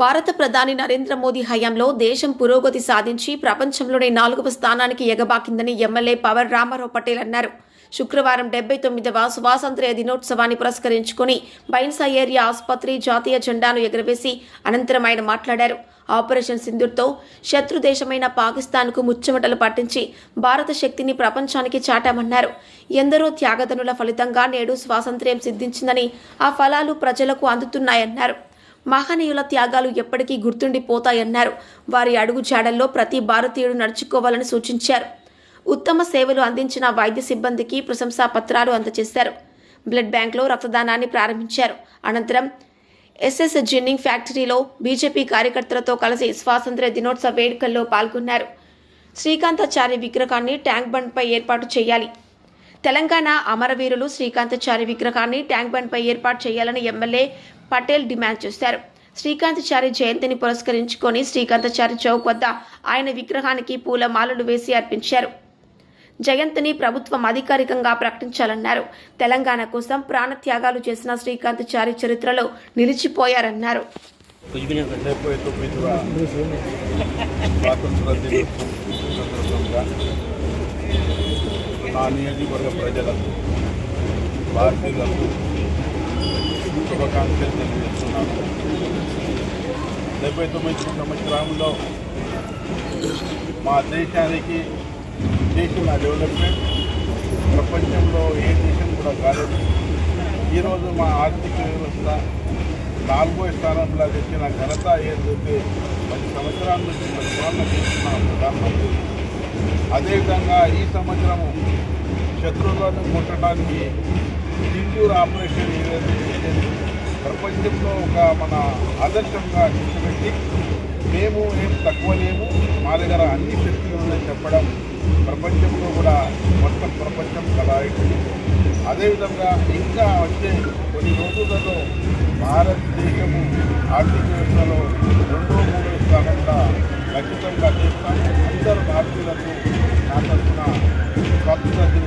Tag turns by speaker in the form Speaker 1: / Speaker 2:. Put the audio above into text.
Speaker 1: భారత ప్రధాని నరేంద్ర మోదీ హయాంలో దేశం పురోగతి సాధించి ప్రపంచంలోనే నాలుగవ స్థానానికి ఎగబాకిందని ఎమ్మెల్యే పవర్ రామారావు పటేల్ అన్నారు. శుక్రవారం డెబ్బై తొమ్మిదవ స్వాతంత్ర్య దినోత్సవాన్ని పురస్కరించుకుని బైన్సా ఏరియా ఆసుపత్రి జాతీయ జెండాను ఎగురవేసి అనంతరం ఆయన మాట్లాడారు. ఆపరేషన్ సింధూర్తో శత్రు దేశమైన పాకిస్తాన్కు ముచ్చమటలు పట్టించి భారత శక్తిని ప్రపంచానికి చాటామన్నారు. ఎందరో త్యాగదనుల ఫలితంగా నేడు స్వాతంత్ర్యం సిద్ధించిందని ఆ ఫలాలు ప్రజలకు అందుతున్నాయన్నారు. మహనీయుల త్యాగాలు ఎప్పటికీ గుర్తుండిపోతాయన్నారు. వారి అడుగు జాడల్లో ప్రతి భారతీయుడు నడుచుకోవాలని సూచించారు. ఉత్తమ సేవలు అందించిన వైద్య సిబ్బందికి ప్రశంసా పత్రాలు అందజేశారు. బ్లడ్ బ్యాంక్లో రక్తదానాన్ని ప్రారంభించారు. అనంతరం ఎస్ఎస్ జిన్నింగ్ ఫ్యాక్టరీలో బీజేపీ కార్యకర్తలతో కలిసి స్వాతంత్ర్య దినోత్సవ వేడుకల్లో పాల్గొన్నారు. శ్రీకాంతాచారి విగ్రహాన్ని ట్యాంక్ బండ్పై ఏర్పాటు చేయాలి. తెలంగాణ అమరవీరులు శ్రీకాంతాచారి విగ్రహాన్ని ట్యాంక్ బండ్పై ఏర్పాటు చేయాలని ఎమ్మెల్యే పటేల్ డిమాండ్ చేశారు. శ్రీకాంతచారి జయంతిని పురస్కరించుకొని శ్రీకాంతచారి చౌక్ వద్ద ఆయన విగ్రహానికి పూలమాలలు వేసి అర్పించారు. జయంతిని ప్రభుత్వం అధికారికంగా ప్రకటించాలన్నారు. తెలంగాణ కోసం ప్రాణత్యాగాలు చేసిన శ్రీకాంతచారి చరిత్రలో నిలిచిపోయారన్నారు.
Speaker 2: భారతీయులకు శుభాకాంక్షలు తెలియజేస్తున్నాను డెబ్బై తొమ్మిది సంవత్సరంలో మా దేశానికి చేసిన డెవలప్మెంట్ ప్రపంచంలో ఏ దేశం కూడా కాలేదు ఈరోజు మా ఆర్థిక వ్యవస్థ నాలుగో స్థానంలో తెచ్చిన ఘనత ఏదైతే పది సంవత్సరాల నుంచి పరిపాలన చేస్తున్న ప్రధానమంత్రి. అదేవిధంగా ఈ సంవత్సరము శత్రువులను కొట్టడానికి సింధూర్ ఆపరేషన్ ఏదైతే ప్రపంచంలో ఒక మన ఆదర్శంగా నిలిచిపెట్టి మేము ఏం తక్కువ లేము మా దగ్గర అన్ని శక్తులు ఉన్నాయని చెప్పడం ప్రపంచంలో కూడా మొత్తం ప్రపంచం కలాయించింది అదేవిధంగా ఇంకా వచ్చే కొన్ని రోజులలో భారతదేశము ఆర్థిక వ్యవస్థలో రెండో మూడో స్థానంగా ఖచ్చితంగా చేస్తాము అందరు భారతీయులకు నా తరఫున స్వాతంత్ర దిన